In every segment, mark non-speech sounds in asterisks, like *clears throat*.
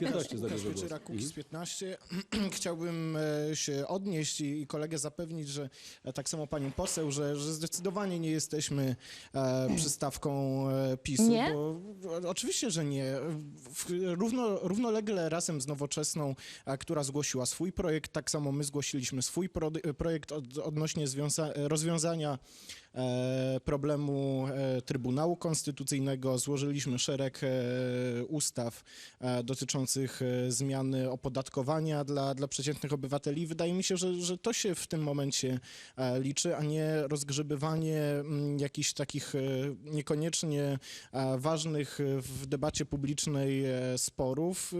15 zabierze głos. Kukiz 15. *clears throat* Chciałbym e, się odnieść i kolegę zapewnić, że e, tak samo panią poseł, że, że zdecydowanie nie jesteśmy e, przystawką e, PiSu. Nie? Bo, oczywiście, że nie. W, równo, równolegle razem z Nowoczesną, która zgłosiła swój projekt, tak samo my zgłosiliśmy swój pro, projekt od, odnośnie związa, rozwiązania problemu e, Trybunału Konstytucyjnego. Złożyliśmy szereg e, ustaw e, dotyczących e, zmiany opodatkowania dla, dla przeciętnych obywateli. Wydaje mi się, że, że to się w tym momencie e, liczy, a nie rozgrzebywanie mm, jakichś takich e, niekoniecznie e, ważnych e, w debacie publicznej e, sporów, e,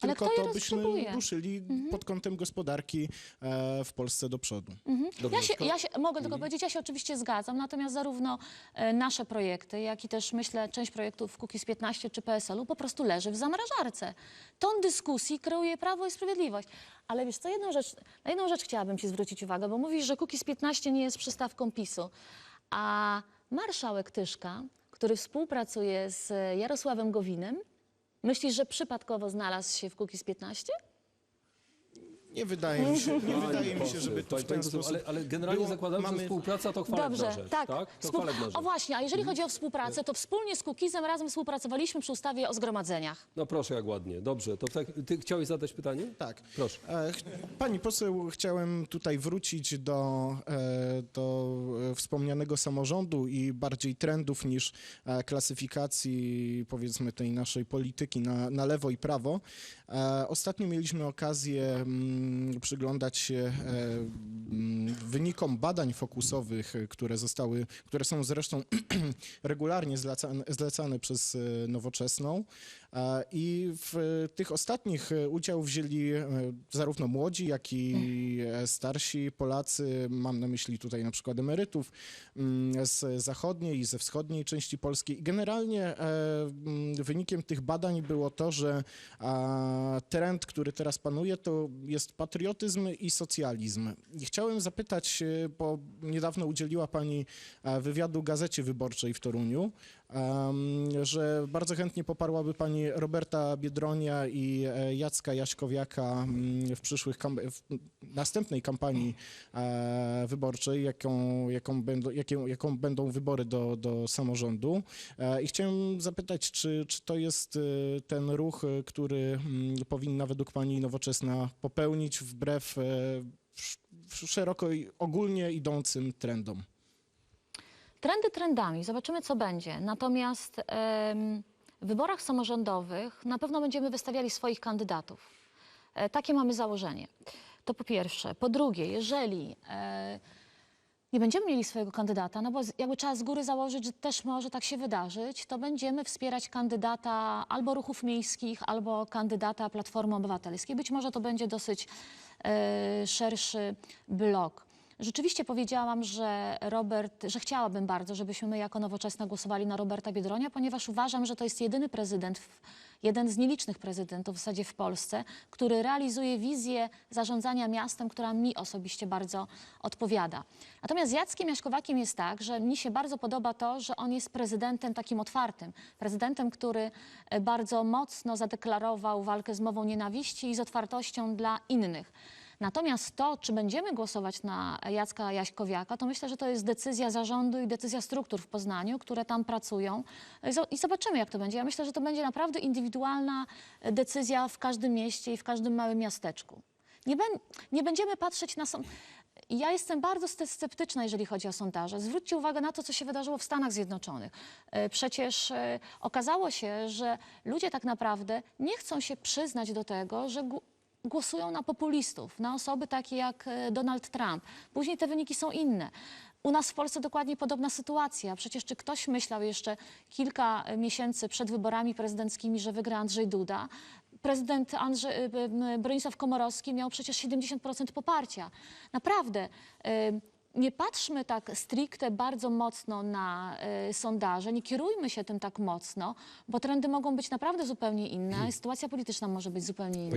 Ale tylko to byśmy ruszyli pod kątem gospodarki e, w Polsce do przodu. Dobrze, Ja się, ja się, mogę tylko powiedzieć, ja się oczywiście zgadzam, natomiast zarówno e, nasze projekty, jak i też myślę część projektów Kukiz 15 czy PSL-u po prostu leży w zamrażarce. Ton dyskusji kreuje Prawo i Sprawiedliwość. Ale wiesz co, jedną rzecz, na jedną rzecz chciałabym ci zwrócić uwagę, bo mówisz, że Kukiz 15 nie jest przystawką PiSu, a marszałek Tyszka, który współpracuje z Jarosławem Gowinem, myślisz, że przypadkowo znalazł się w Kukiz 15? Nie wydaje mi się, nie *laughs* wydaje mi się, żeby to w ten sposób ale, ale generalnie było. zakładam, że Mamy- współpraca to chwalebna Dobrze, rzecz, tak. tak? To Współ- rzecz. O właśnie, a jeżeli chodzi o współpracę, to wspólnie z Kukizem razem współpracowaliśmy przy ustawie o zgromadzeniach. No proszę, jak ładnie. Dobrze, to tak, ty chciałeś zadać pytanie? Tak. Proszę. E, Pani poseł, chciałem tutaj wrócić do, e, do wspomnianego samorządu i bardziej trendów niż e, klasyfikacji, powiedzmy, tej naszej polityki na, na lewo i prawo. Ostatnio mieliśmy okazję mm, przyglądać się e, mm, wynikom badań fokusowych, które zostały, które są zresztą *clears throat* regularnie zlecane, zlecane przez e, Nowoczesną. E, I w tych ostatnich e, udział wzięli zarówno młodzi, jak i starsi Polacy. Mam na myśli tutaj na przykład emerytów mm, z zachodniej i ze wschodniej części Polski. I generalnie mm, wynikiem tych badań było to, że trend, który teraz panuje, to jest patriotyzm i socjalizm. I chciałem zapytać, e, bo niedawno udzieliła Pani e, wywiadu Gazecie Wyborczej w Toruniu, że bardzo chętnie poparłaby Pani Roberta Biedronia i e, Jacka Jaśkowiaka mm, w przyszłych w następnej kampanii wyborczej, jaką, jaką, będą, jaką, jaką będą wybory do, do samorządu. I chciałem zapytać, czy, czy to jest ten ruch, który mm, powinna według Pani Nowoczesna popełnić wbrew szeroko i ogólnie idącym trendom? Trendy trendami, zobaczymy co będzie. Natomiast w wyborach samorządowych na pewno będziemy wystawiali swoich kandydatów. E, takie mamy założenie. To po pierwsze. Po drugie, jeżeli e, nie będziemy mieli swojego kandydata, no bo jakby trzeba z góry założyć, że też może tak się wydarzyć, to będziemy wspierać kandydata albo ruchów miejskich, albo kandydata Platformy Obywatelskiej. Być może to będzie dosyć e, szerszy blok. Rzeczywiście powiedziałam, że Robert, że chciałabym bardzo, żebyśmy my jako nowoczesna głosowali na Roberta Biedronia, ponieważ uważam, że to jest jedyny prezydent, jeden z nielicznych prezydentów w zasadzie w Polsce, który realizuje wizję zarządzania miastem, która mi osobiście bardzo odpowiada. Natomiast z Jackiem Jaśkowakiem jest tak, że mi się bardzo podoba to, że on jest prezydentem takim otwartym, prezydentem, który e, bardzo mocno zadeklarował walkę z mową nienawiści i z otwartością dla innych. Natomiast to, czy będziemy głosować na Jacka Jaśkowiaka, to myślę, że to jest decyzja zarządu i decyzja struktur w Poznaniu, które tam pracują. I zo- I zobaczymy, jak to będzie. Ja myślę, że to będzie naprawdę indywidualna e, decyzja w każdym mieście i w każdym małym miasteczku. Nie, nie będziemy patrzeć na... Są... Ja jestem bardzo sce- sceptyczna, jeżeli chodzi o sondaże. Zwróćcie uwagę na to, co się wydarzyło w Stanach Zjednoczonych. E, Przecież e, okazało się, że ludzie tak naprawdę nie chcą się przyznać do tego, że głosują na populistów, na osoby takie jak e, Donald Trump. Później te wyniki są inne. U nas w Polsce dokładnie podobna sytuacja. Przecież czy ktoś myślał jeszcze kilka e, miesięcy przed wyborami prezydenckimi, że wygra Andrzej Duda? Prezydent Andrzej, e, Bronisław Komorowski miał przecież 70% poparcia. Naprawdę. Nie patrzmy tak stricte bardzo mocno na sondaże, nie kierujmy się tym tak mocno, bo trendy mogą być naprawdę zupełnie inne, a sytuacja polityczna może być zupełnie inna.